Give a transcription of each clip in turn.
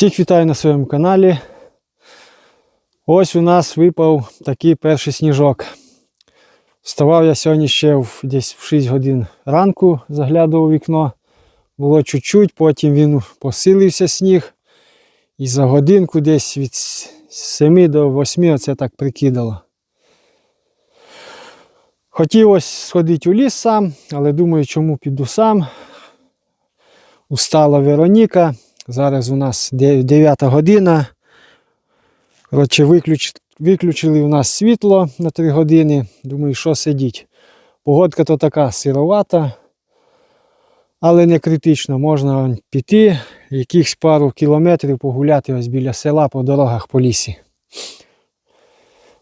Всіх вітаю на своєму каналі. Ось у нас випав такий перший сніжок. Вставав я сьогодні ще в, десь в 6 годин ранку, заглядав у вікно. Було чуть-чуть, потім він посилився сніг. І за годинку десь від 7 до 8 оце так прикидало. Хотів ось сходити у ліс сам, але думаю, чому піду сам. Устала Вероніка. Зараз у нас 9 година. Коротше, виключ... виключили у нас світло на 3 години. Думаю, що сидіть. Погодка то така сировата, але не критично. Можна піти, якихось пару кілометрів погуляти ось біля села по дорогах по лісі.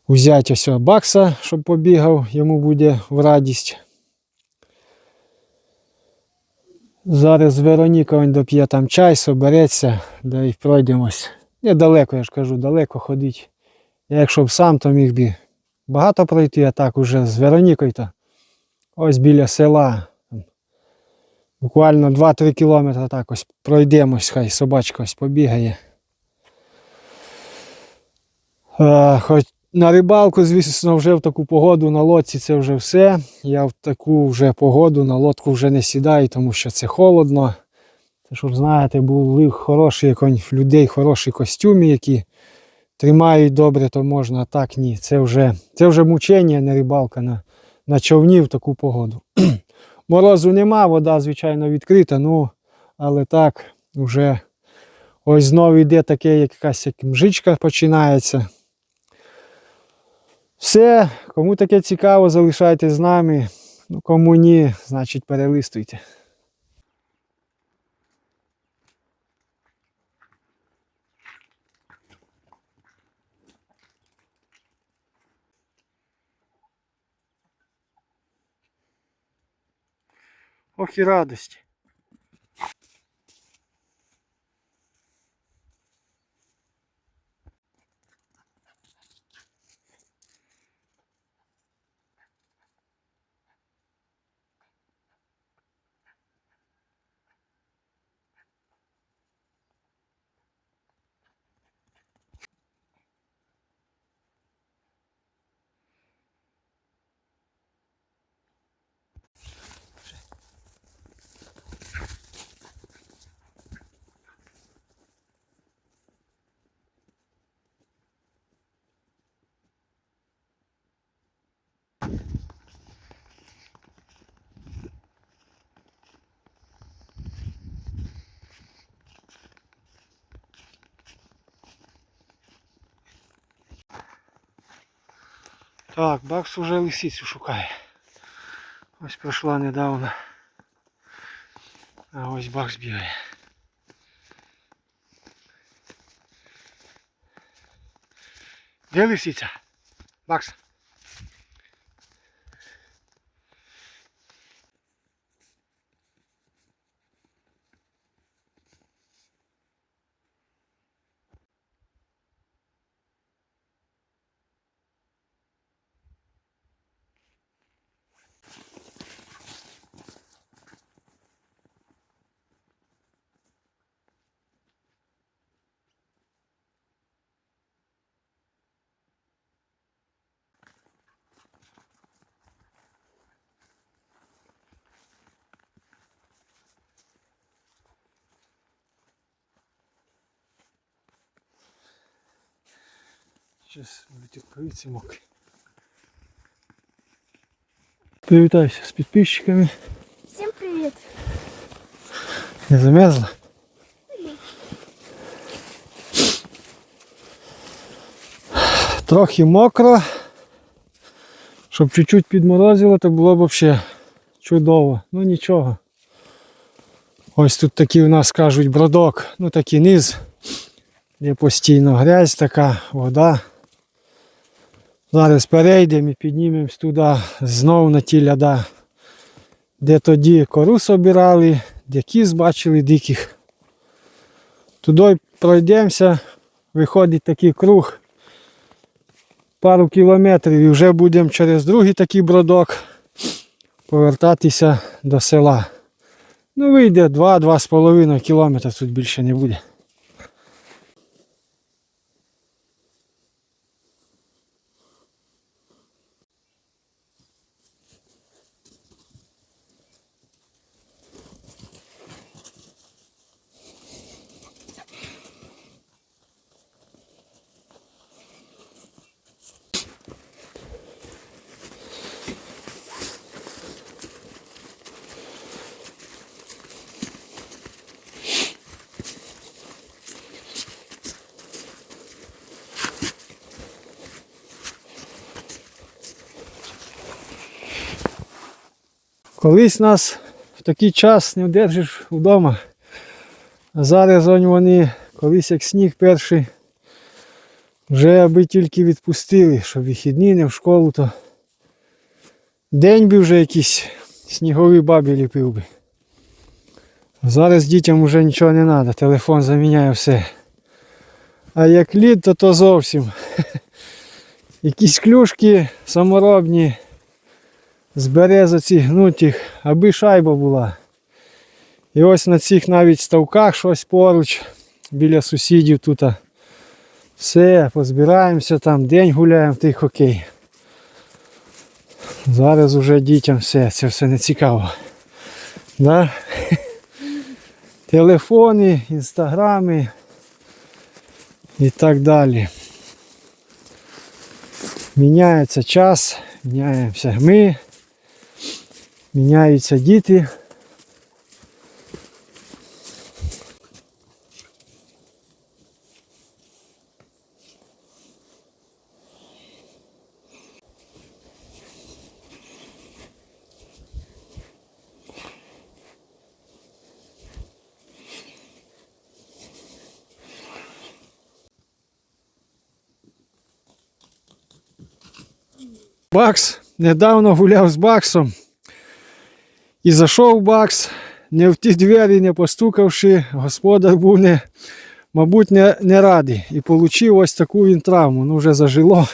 Взяти ось бакса, щоб побігав, йому буде в радість. Зараз Вероніка він доп'є там чай, собереться, да і пройдемось. Недалеко, я ж кажу, далеко ходить. Я якщо б сам, то міг би багато пройти, а так уже з Веронікою то ось біля села. Буквально 2-3 кілометри так ось пройдемось, хай собачка ось побігає. Е, хоч на рибалку, звісно, вже в таку погоду на лодці це вже все. Я в таку вже погоду на лодку вже не сідаю, тому що це холодно. Це щоб знаєте, були хороші людей, хороші костюми, які тримають добре, то можна, а так ні. Це вже це вже мучення, не рибалка на, на човні в таку погоду. Морозу нема, вода, звичайно, відкрита, ну, але так, вже ось знову йде таке, якась як мжичка починається. Все, кому таке цікаво, залишайтесь з нами. Ну, кому ні, значить перелистуйте. Ох і радості. Так, Бакс уже лисицю шукає. Ось пройшла недавно. А ось Бакс бігає. Де лисиця? Бакс. Зараз будуть відповідці мокрі. Привітайся з підписчиками. Всем привет! Не замерзла? Трохи мокро. Щоб чуть-чуть підморозило, то було б взагалі чудово. Ну нічого. Ось тут такий у нас кажуть бродок, ну такий низ, де постійно грязь така, вода. Зараз перейдемо і піднімемось туди знову на ті ляда, де тоді кору собирали, де кіз бачили диких. Туди пройдемося, виходить такий круг, пару кілометрів і вже будемо через другий такий бродок повертатися до села. Ну вийде 2-2,5 кілометри, тут більше не буде. Колись нас в такий час не вдержиш вдома. А зараз вони, колись як сніг перший, вже аби тільки відпустили, щоб вихідні не в школу, то день би вже якийсь сніговий бабі ліпив би. Зараз дітям вже нічого не треба, телефон заміняє все. А як лід, то то зовсім. Якісь клюшки саморобні з берез ці гнутих, аби шайба була. І ось на цих навіть ставках щось поруч біля сусідів тут. Все, позбираємося там, день гуляємо в той хокей. Зараз уже дітям все, це все не цікаво. Да? Телефони, інстаграми і так далі. Міняється час, міняємося ми, міняються діти. Бакс недавно гуляв з Баксом. І зайшов Бакс, не в ті двері не постукавши, господар був не, мабуть, не, не радий. І отримав ось таку він травму. Ну вже зажило.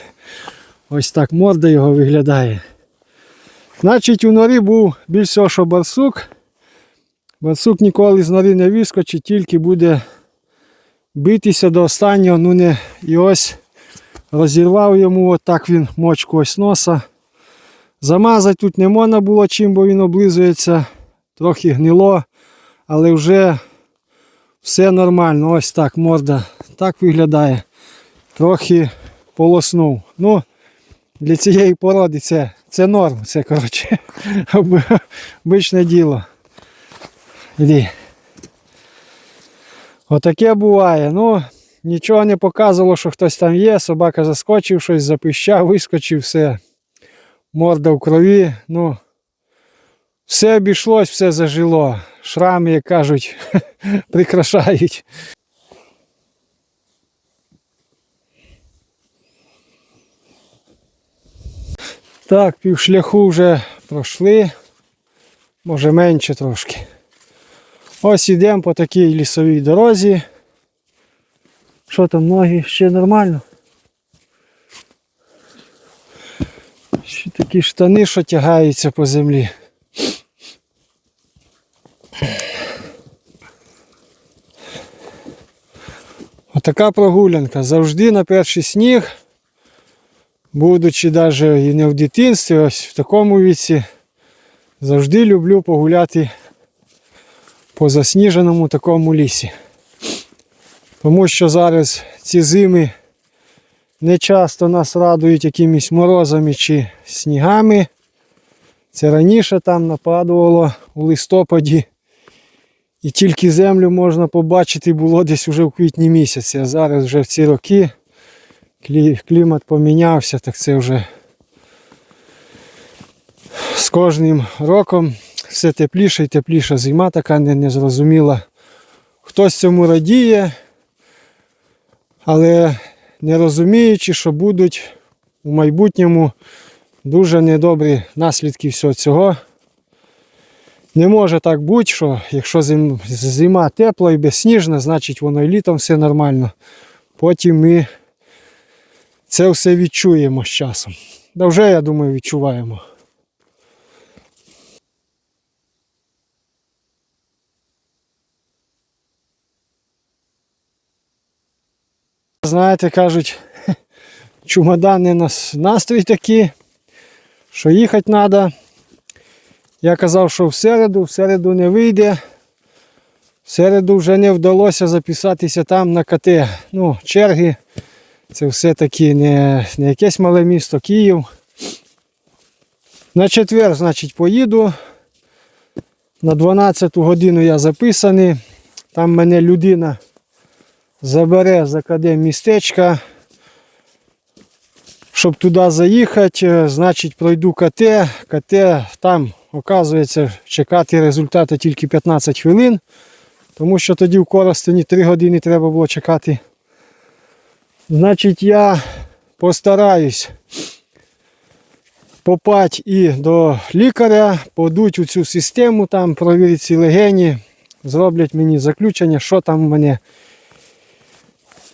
Ось так морда його виглядає. Значить, у норі був більш всього, що барсук. Барсук ніколи з нори не вискочить, тільки буде битися до останнього. Ну не і ось розірвав йому, отак він мочку ось носа. Замазати тут не можна було чим, бо він облизується, трохи гнило, але вже все нормально. Ось так морда так виглядає. Трохи полоснув. Ну, для цієї породи це, це норм, це коротше обичне діло. Іди. Отаке буває. Ну, нічого не показувало, що хтось там є. Собака заскочив, щось запищав, вискочив, все. Морда в крові. Ну, все обійшлось, все зажило. Шрами, як кажуть, прикрашають. Так, півшляху вже пройшли. Може менше трошки. Ось ідемо по такій лісовій дорозі. Що там, ноги ще нормально? Ще такі штани, що тягаються по землі. Отака прогулянка. Завжди на перший сніг, будучи навіть і не в дитинстві, ось в такому віці, завжди люблю погуляти по засніженому такому лісі. Тому що зараз ці зими не часто нас радують якимись морозами чи снігами. Це раніше там нападувало у листопаді. І тільки землю можна побачити було десь уже в квітні місяці. А зараз вже в ці роки клімат помінявся, так це вже з кожним роком все тепліше і тепліша зима така незрозуміла. Хтось цьому радіє, але не розуміючи, що будуть у майбутньому дуже недобрі наслідки всього цього. Не може так бути, що якщо зима тепла і безсніжна, значить воно і літом все нормально. Потім ми це все відчуємо з часом. Да вже, я думаю, відчуваємо. Знаєте, кажуть, чумоданний нас настрій такий, що їхати треба. Я казав, що в середу, в середу не вийде. В середу вже не вдалося записатися там на КТ. Ну, черги. Це все-таки не, не якесь мале місто Київ. На четвер, значить, поїду. На 12 годину я записаний. Там мене людина забере з академмістечка. Щоб туди заїхати, е, значить пройду КТ. КТ там оказується, чекати результати тільки 15 хвилин, тому що тоді в Коростені 3 години треба було чекати. Значить, я постараюсь попати і до лікаря, подуть у цю систему, там провірять ці легені, зроблять мені заключення, що там в мене.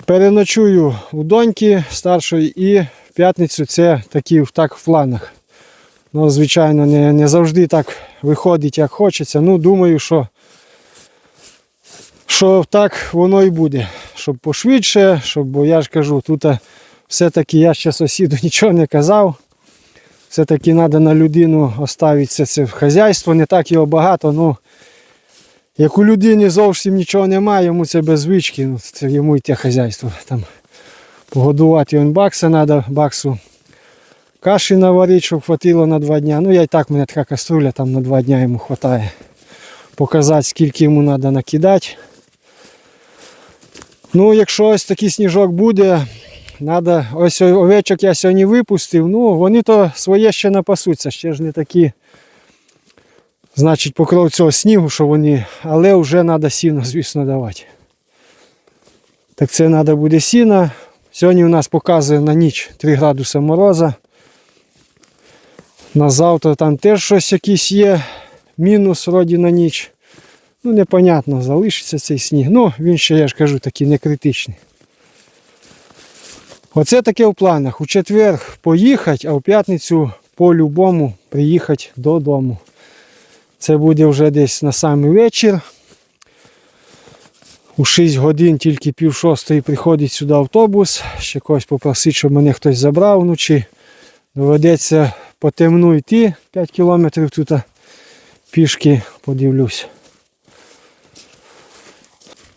Переночую у доньки старшої і в п'ятницю це такі так в планах. Ну, звичайно, не, не завжди так виходить, як хочеться. Ну, думаю, що, що так воно і буде. Щоб пошвидше, щоб, бо я ж кажу, тут е, все-таки я ще сусіду нічого не казав. Все-таки треба на людину оставити це, хазяйство, не так його багато, ну як у людині зовсім нічого немає, йому це без звички, ну, це йому й те хазяйство. Там погодувати он бакса треба, баксу. Каші наварити, щоб хватило на два дня. Ну я і так, в мене така каструля, там на два дня йому вистачає. Показати, скільки йому треба накидати. Ну, якщо ось такий сніжок буде, Надо, ось овечок я сьогодні випустив, ну вони то своє ще напасуться, ще ж не такі. Значить, покров цього снігу, що вони, але вже треба сіно, звісно, давати. Так це треба буде сіно. Сьогодні у нас показує на ніч 3 градуси мороза. На завтра там теж щось якийсь є. Мінус вроді на ніч. Ну, непонятно, залишиться цей сніг. Ну, він ще, я ж кажу, такий не критичний. Оце таке в планах. У четвер поїхати, а в п'ятницю по-любому приїхати додому. Це буде вже десь на самий вечір. У 6 годин тільки пів шостої приходить сюди автобус. Ще когось попросить, щоб мене хтось забрав вночі. Доведеться по темну йти 5 кілометрів тут пішки подивлюсь.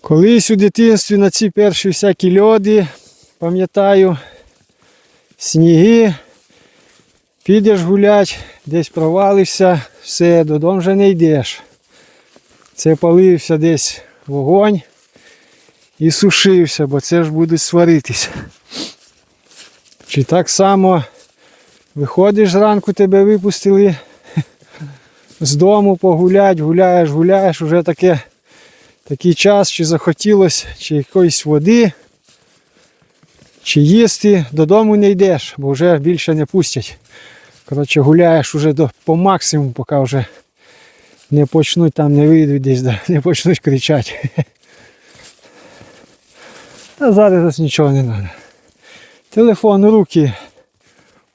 Колись у дитинстві на ці перші всякі льоди пам'ятаю, сніги, підеш гулять, десь провалився, все, додому вже не йдеш. Це палився десь вогонь і сушився, бо це ж буде сваритися. Чи так само виходиш зранку, тебе випустили з дому погулять, гуляєш, гуляєш, вже таке, такий час, чи захотілося, чи якоїсь води. Чи їсти, додому не йдеш, бо вже більше не пустять. Коротше, гуляєш уже до, по максимуму, поки вже не почнуть там, не вийдуть десь, да, не почнуть кричати. Та зараз нічого не треба. Телефон, руки,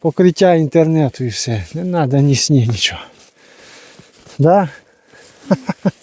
покриття інтернету і все. Не треба ні сніг, нічого. Да?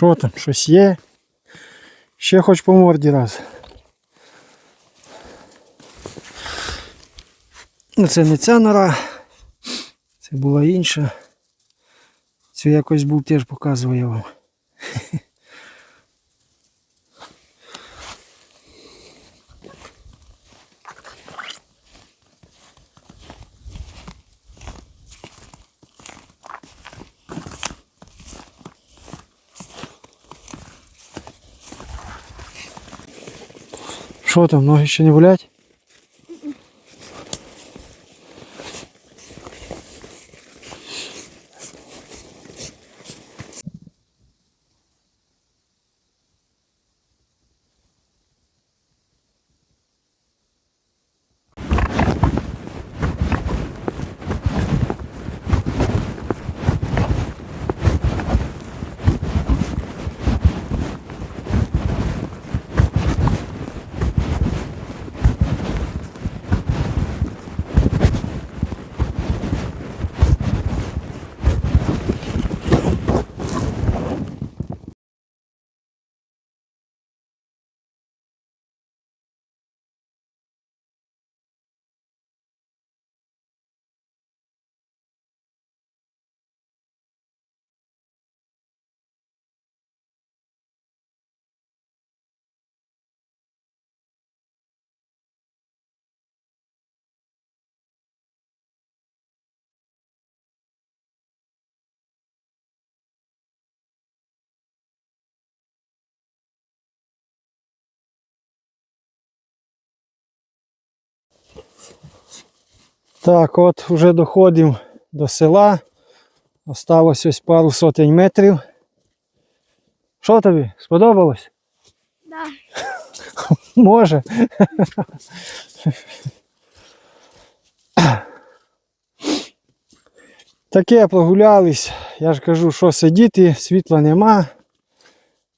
Що там, щось є? Ще хоч по морді раз. Ну це не ця нора, це була інша. Це якось був теж показував я вам. Що там, ноги ще не болять? Так, от вже доходимо до села. Осталось ось пару сотень метрів. Що тобі? Сподобалось? Да. Може. Таке прогулялись. Я ж кажу, що сидіти, світла нема.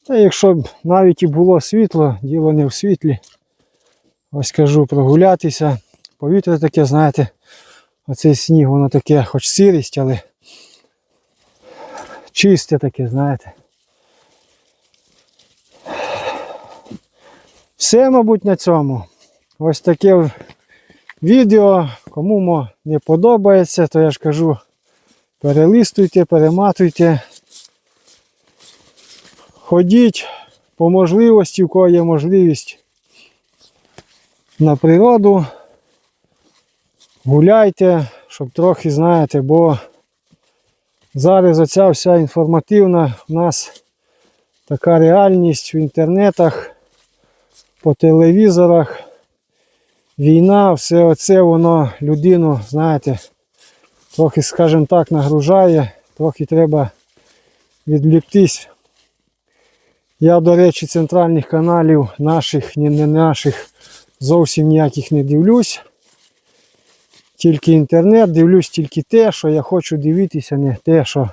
Та якщо б навіть і було світло, діло не в світлі. Ось кажу, прогулятися. Повітря таке, знаєте, оцей сніг, воно таке, хоч сирість, але чисте таке, знаєте. Все, мабуть, на цьому. Ось таке відео. Кому не подобається, то я ж кажу, перелистуйте, перематуйте. Ходіть по можливості, у кого є можливість на природу. Гуляйте, щоб трохи знаєте, бо зараз оця вся інформативна у нас така реальність в інтернетах по телевізорах. Війна, все оце воно людину, знаєте, трохи, скажімо так, нагружає, трохи треба відвліктись. Я, до речі, центральних каналів наших, не наших, зовсім ніяких не дивлюсь. Тільки інтернет, дивлюсь тільки те, що я хочу дивитися, не те, що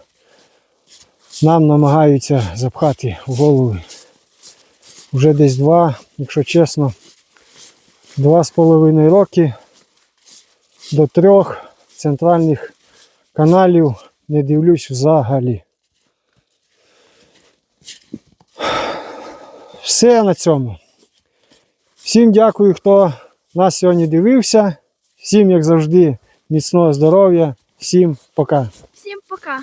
нам намагаються запхати в голови вже десь два, якщо чесно, два з половиною роки до трьох центральних каналів не дивлюсь взагалі. Все на цьому. Всім дякую, хто нас сьогодні дивився. Всім, як завжди, міцного здоров'я. Всім пока. Всім пока.